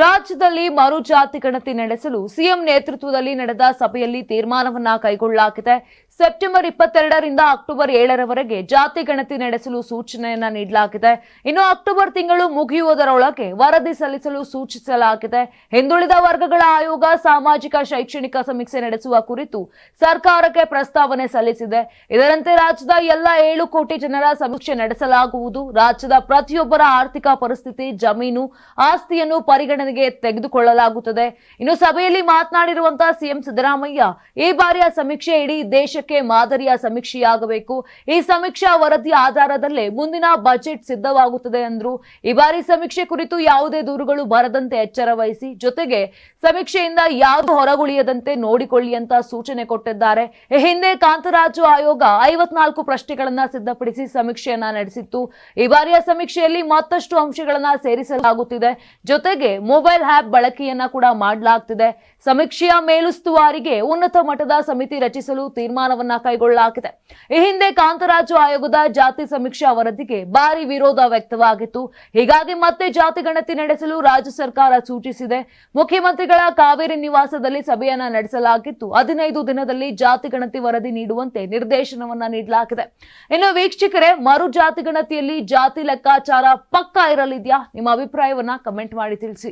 ರಾಜ್ಯದಲ್ಲಿ ಮರು ಜಾತಿ ಗಣತಿ ನಡೆಸಲು ಸಿಎಂ ನೇತೃತ್ವದಲ್ಲಿ ನಡೆದ ಸಭೆಯಲ್ಲಿ ತೀರ್ಮಾನವನ್ನ ಕೈಗೊಳ್ಳಲಾಗಿದೆ. ಸೆಪ್ಟೆಂಬರ್ ಇಪ್ಪತ್ತೆರಡರಿಂದ ಅಕ್ಟೋಬರ್ ಏಳರವರೆಗೆ ಜಾತಿ ಗಣತಿ ನಡೆಸಲು ಸೂಚನೆಯನ್ನ ನೀಡಲಾಗಿದೆ. ಇನ್ನು ಅಕ್ಟೋಬರ್ ತಿಂಗಳು ಮುಗಿಯುವುದರೊಳಗೆ ವರದಿ ಸಲ್ಲಿಸಲು ಸೂಚಿಸಲಾಗಿದೆ. ಹಿಂದುಳಿದ ವರ್ಗಗಳ ಆಯೋಗ ಸಾಮಾಜಿಕ ಶೈಕ್ಷಣಿಕ ಸಮೀಕ್ಷೆ ನಡೆಸುವ ಕುರಿತು ಸರ್ಕಾರಕ್ಕೆ ಪ್ರಸ್ತಾವನೆ ಸಲ್ಲಿಸಿದೆ. ಇದರಂತೆ ರಾಜ್ಯದ ಎಲ್ಲ ಏಳು ಕೋಟಿ ಜನರ ಸಮೀಕ್ಷೆ ನಡೆಸಲಾಗುವುದು. ರಾಜ್ಯದ ಪ್ರತಿಯೊಬ್ಬರ ಆರ್ಥಿಕ ಪರಿಸ್ಥಿತಿ, ಜಮೀನು, ಆಸ್ತಿಯನ್ನು ಪರಿಗಣನೆಗೆ ತೆಗೆದುಕೊಳ್ಳಲಾಗುತ್ತದೆ. ಇನ್ನು ಸಭೆಯಲ್ಲಿ ಮಾತನಾಡಿರುವಂತಹ ಸಿಎಂ ಸಿದ್ದರಾಮಯ್ಯ, ಈ ಬಾರಿಯ ಸಮೀಕ್ಷೆ ಇಡೀ ದೇಶಕ್ಕೆ ಮಾದರಿಯ ಸಮೀಕ್ಷೆಯಾಗಬೇಕು. ಈ ಸಮೀಕ್ಷಾ ವರದಿ ಆಧಾರದಲ್ಲೇ ಮುಂದಿನ ಬಜೆಟ್ ಸಿದ್ಧವಾಗುತ್ತದೆ ಅಂದ್ರು, ಈ ಬಾರಿ ಸಮೀಕ್ಷೆ ಕುರಿತು ಯಾವುದೇ ದೂರುಗಳು ಬರದಂತೆ ಎಚ್ಚರ ವಹಿಸಿ, ಜೊತೆಗೆ ಸಮೀಕ್ಷೆಯಿಂದ ಯಾವುದು ಹೊರಗುಳಿಯದಂತೆ ನೋಡಿಕೊಳ್ಳಿ ಅಂತ ಸೂಚನೆ ಕೊಟ್ಟಿದ್ದಾರೆ. ಹಿಂದೆ ಕಾಂತರಾಜು ಆಯೋಗ ಐವತ್ನಾಲ್ಕು ಪ್ರಶ್ನೆಗಳನ್ನ ಸಿದ್ಧಪಡಿಸಿ ಸಮೀಕ್ಷೆಯನ್ನ ನಡೆಸಿತ್ತು. ಈ ಬಾರಿಯ ಸಮೀಕ್ಷೆಯಲ್ಲಿ ಮತ್ತಷ್ಟು ಅಂಶಗಳನ್ನ ಸೇರಿಸಲಾಗುತ್ತಿದೆ. ಜೊತೆಗೆ ಮೊಬೈಲ್ ಆಪ್ ಬಳಕೆಯನ್ನ ಕೂಡ ಮಾಡಲಾಗ್ತಿದೆ. ಸಮೀಕ್ಷೆಯ ಮೇಲುಸ್ತುವಾರಿಗೆ ಉನ್ನತ ಮಟ್ಟದ ಸಮಿತಿ ರಚಿಸಲು ತೀರ್ಮಾನವನ್ನ ಕೈಗೊಳ್ಳಲಾಗಿದೆ. ಈ ಹಿಂದೆ ಕಾಂತರಾಜು ಆಯೋಗದ ಜಾತಿ ಸಮೀಕ್ಷಾ ವರದಿಗೆ ಭಾರಿ ವಿರೋಧ ವ್ಯಕ್ತವಾಗಿತ್ತು. ಹೀಗಾಗಿ ಮತ್ತೆ ಜಾತಿ ಗಣತಿ ನಡೆಸಲು ರಾಜ್ಯ ಸರ್ಕಾರ ಸೂಚಿಸಿದೆ. ಮುಖ್ಯಮಂತ್ರಿಗಳ ಕಾವೇರಿ ನಿವಾಸದಲ್ಲಿ ಸಭೆಯನ್ನ ನಡೆಸಲಾಗಿತ್ತು. ಹದಿನೈದು ದಿನದಲ್ಲಿ ಜಾತಿ ಗಣತಿ ವರದಿ ನೀಡುವಂತೆ ನಿರ್ದೇಶನವನ್ನ ನೀಡಲಾಗಿದೆ. ಇನ್ನು ವೀಕ್ಷಕರೇ, ಮರು ಜಾತಿ ಗಣತಿಯಲ್ಲಿ ಜಾತಿ ಲೆಕ್ಕಾಚಾರ ಪಕ್ಕಾ ಇರಲಿದೆಯಾ? ನಿಮ್ಮ ಅಭಿಪ್ರಾಯವನ್ನ ಕಮೆಂಟ್ ಮಾಡಿ ತಿಳಿಸಿ.